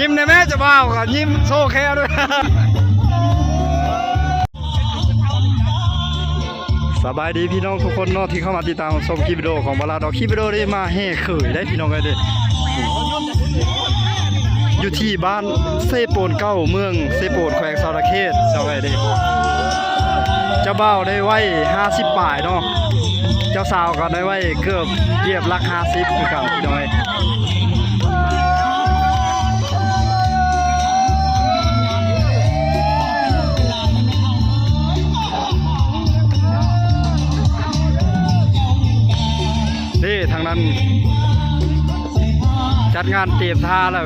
ยิ้มในแม่จะบ้ากับยิ้มโซ่แค่ด้วยสบายดีพี่น้องทุกคนเนาะที่เข้ามาติดตามชมคลิปวิดีโอของบาลาดอกคลิปวิดีโอได้มาแห่เขยได้พี่น้องกันเลยอยู่ที่บ้านเซโปนเก้าเมืองเซโปนแขวงสารเขตเจ้าไงเด้เจ้าบ่าได้ไว้50ป่ายเนาะเจ้าสาวก็ได้ไว้เกือบเหยียบหลัก50คือกันพี่น้อง จัดงานเตรียมทาแล้ว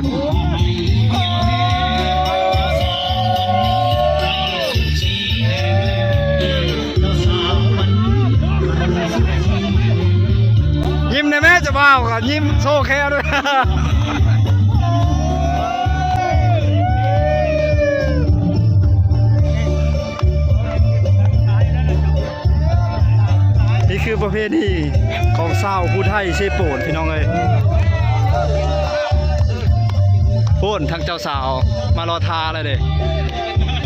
ยิ้มในแม่จะบ้ากับยิ้มโซ่แค่ด้วยนี่คือประเภทที่ ของเศร้าผู้ไทยเชโปนพี่น้องเลยโพ่นทั้งเจ้าสาวมารอทาเลยเด้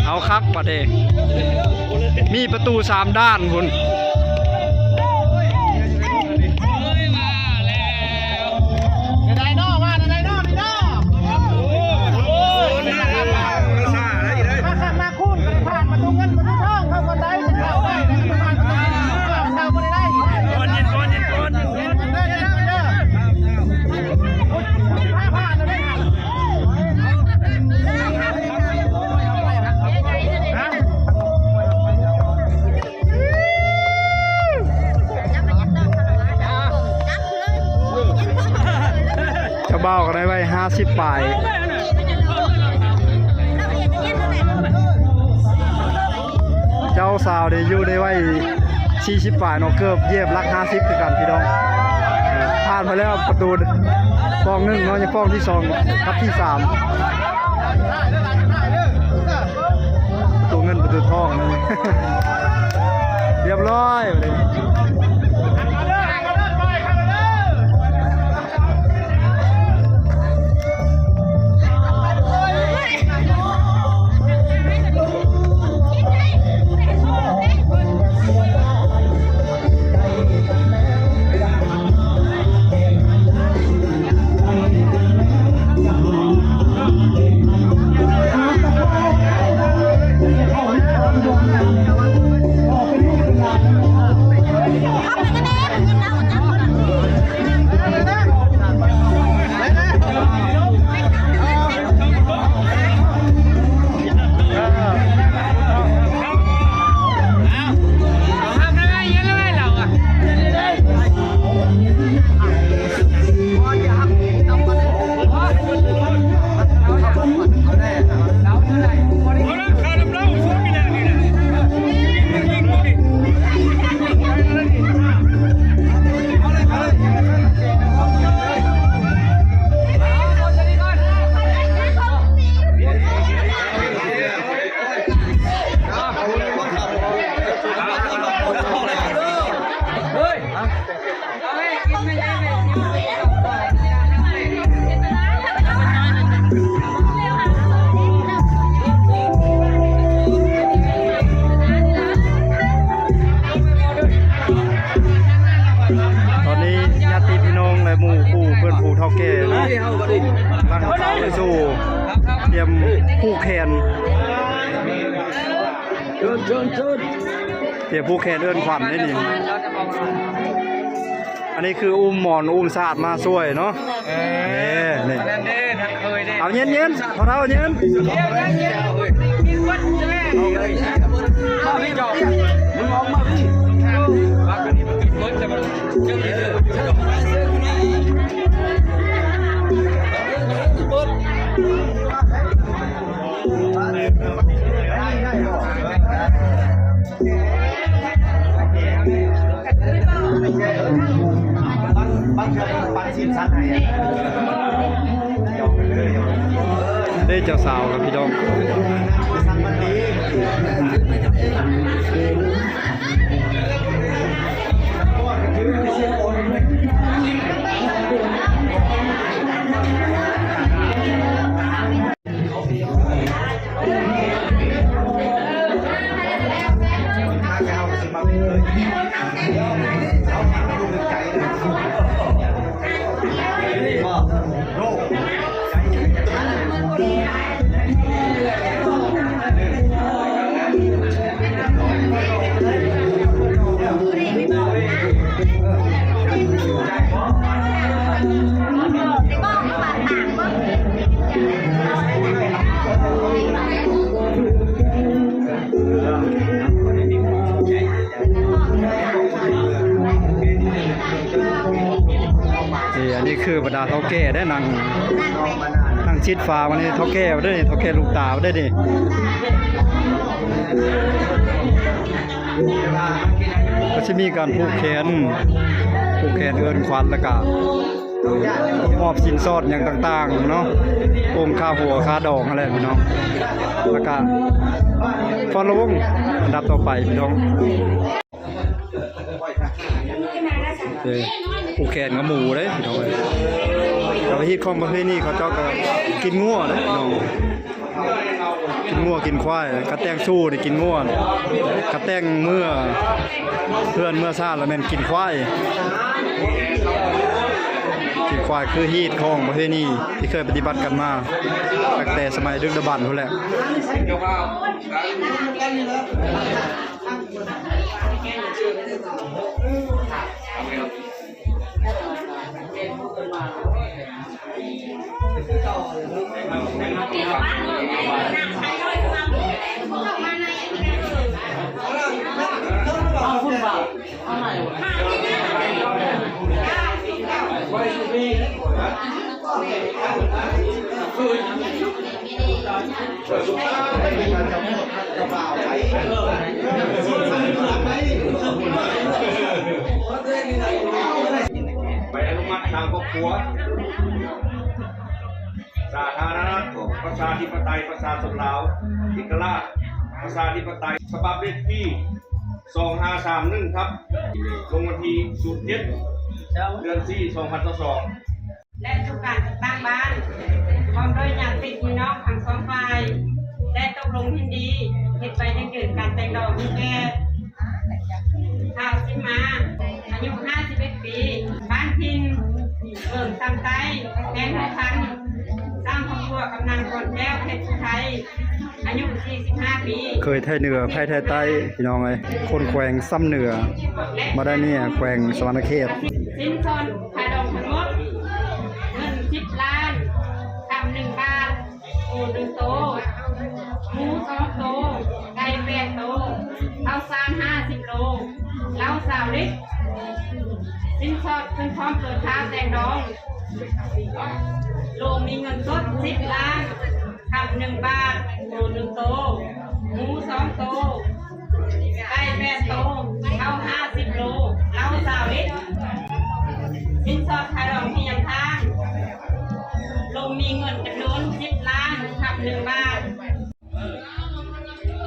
เอาคักปัดเดมีประตูสามด้านคุณ เจ้าบ่าวก็ได้ไว้ห้าสิบปลายเจ้าสาวได้อยู่ได้ไว้สี่สิบปลายเนาะเกือบเยียบหลักห้าสิบคือกันพี่น้องผ่านไปแล้วประตูฟองหนึ่งเนาะยังฟองที่สองครับที่สามประตูเงินประตูทองเรียบร้อยเลย ติพี่น้องและหมู่คู่เพื่อนผู้เท่าแก่นะตั้งเขาไปสู่เตรียมผู้แคนเตรียมผู้แคนเอื้อนขวัญนี่นี่อันนี้คืออุ้มหมอนอุ้มสาดมาช่วยเนาะเนี่นี่เด้ทักเคยเด้เอาเย็นเย็นพอเท่าเย็น ได้เจ้าสาวกับพี่น้องาเท่าแก่ได้นั่งนั่งชิดฟ้าวันนี้เท่าแก่ได้เท่าแก่ลูกตาได้นี่ก็จะมีการผูกแขนผูกแขนเอินควันแล้วก็มอบสินสอดอย่างต่างๆเนาะองค่าหัวค่าดอกอะไรพี่น้องแล้วก็ฟอลโลวงอันดับต่อไปพี่น้องผูกแขนกับหมูเด้พี่น้อง เอ้ยเราไปฮิตของประเภทนี้เขาเจ้าก็กินงัวเด้พี่น้องกินงัวกินควายกระแตงสู้นี่กินงัวกระแตงเมื่อเพื่อนเมื่อชาติแล้วแม่นกินควายกินควายคือฮีตของประเภทนี้ที่เคยปฏิบัติกันมาตั้งแต่สมัยดึกดำบรรพ์พุ่นแหละ ไปอนุมัติ ทางครอบครัว สาธารณรัฐประชาธิปไตยประชาชนลาวอิกราชประชาธิปไตยฉบับเลขที่2531ครับ ลงวันที่สุดเจ็ดเดือน4 2022และทุกการจัดตั้งบ้านพร้อมด้วยญาติพี่น้องทั้งสองฝ่ายได้ตกลงยินดีเหตุไปได้เกิดการแต่งดอกมีแก่ข่าวสิมา อายุ 51 ปี บ้านพิน เบิ่งตำไตแดนหัวพันสร้างครอบครัวกำนันกนแก้วเพชรไทย อายุ 45 ปีเคยไทยเหนือไทยไทยใต้พี่น้องเอ้ยคนแขวงซ้ำเหนือ มาได้เนี่ยแขวงสวรรณเขตสินชนขาดองทั้งหมดเงินสิบล้านคำหนึ่งบาทโอหนึ่งโตหมูสองโตไก่แปดโตข้าสารห้าสิบโลเหล้าสาวลิต เป็นสอดเป็นพร้อมเปิดท้าแต่งดองโลมีเงินสดสิบล้านขับหนึ่งบาทโอหนึ่งโตหมูสองโตไก่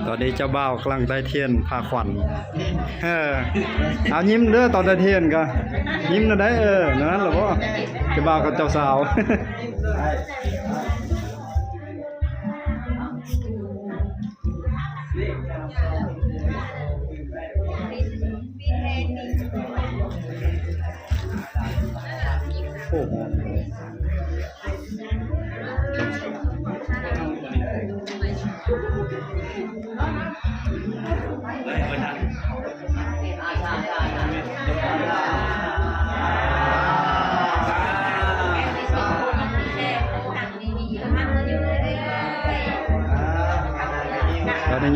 ตอนนี้เจ้าบ่าวกำลังได้เทียนพาขวัญเออเอายิ้มเด้อตอนได้เทียนก็ยิ้มนะได้เออนั่นหละพ่อเจ้าบ่าวกับเจ้าสาวโอ้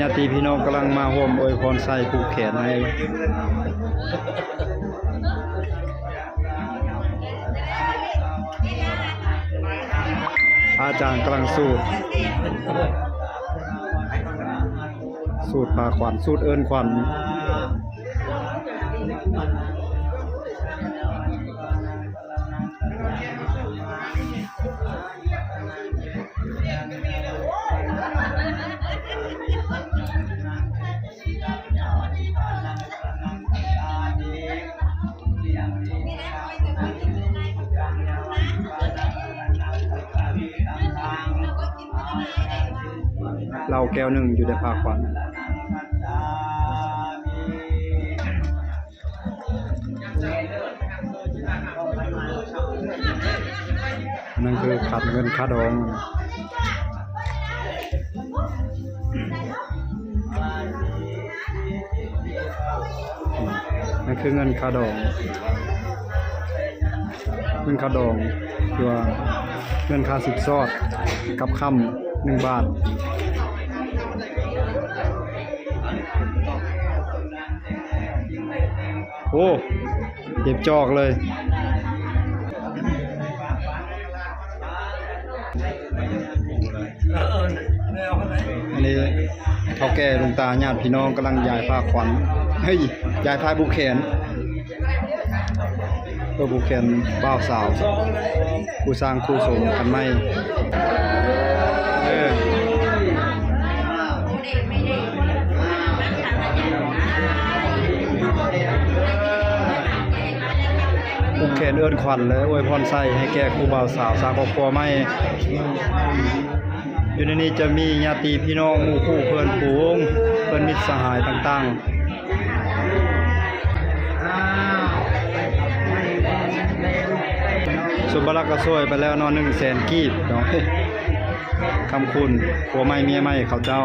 ญาติพี่น้องกำลังมาห่วมอวยพรใส่ผูกแขนให้อาจารย์กำลังสูตร สูตรพาขวัญสูตรเอิญขวัญ เราแก้วหนึ่งอยู่ในพาขวัญนั่นคือขัดเงินค่าดองนั่นคือเงินค่าดองเงินค่าดองคือว่าเงินค่าสิบซอดกับคำหนึ่งบาท อ้ เจ็บจอกเลย อันนี้เท่าแก่ลุงตาญาติพี่น้องกำลังยายผ้าขวัญ เฮ้ยยายผ้าบุกแขนเพื่อบุกแขนบ่าวสาว ผู้สร้างคู่สมกันไม่ แขนเอื้อนขวัญเลยอวยพรใส่ให้แก่คู่บ่าวสาวสางครอบครัวไม่อยู่ในนี้จะมีญาติพี่น้องหมู่คู่เพื่อนฝูงเพื่อนมิตรสหายต่างๆสุบลักก็ช่วยไปแล้วนอนหนึ่งแสนกีบเนาะคำคุณผัวไม่เมียไม่เขาเจ้า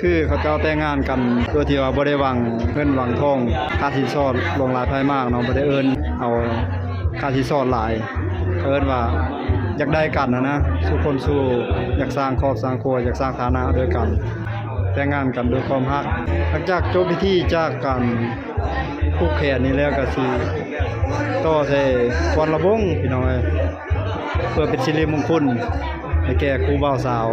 คือเขาเจ้าแต่งงานกันโดยที่ว่าบ่ได้วังเงินหวังทองค่าสินสอดลงหลายภายมากเนาะบ่ได้เอิ้นเอาค่าสินสอดหลายเอิ้นว่าอยากได้กันนะนะสู้คนสู้อยากสร้างครอบสร้างครัวอยากสร้างฐานะด้วยกัน แต่งงานกันด้วยความรักหลังจากจบพิธีจากกันผูกแขนนี้แล้วก็สิต่อใส่ควันระบงพี่น้องเอ้ยเพื่อเป็นสิริมงคลให้แก่ครูบ่าวสาว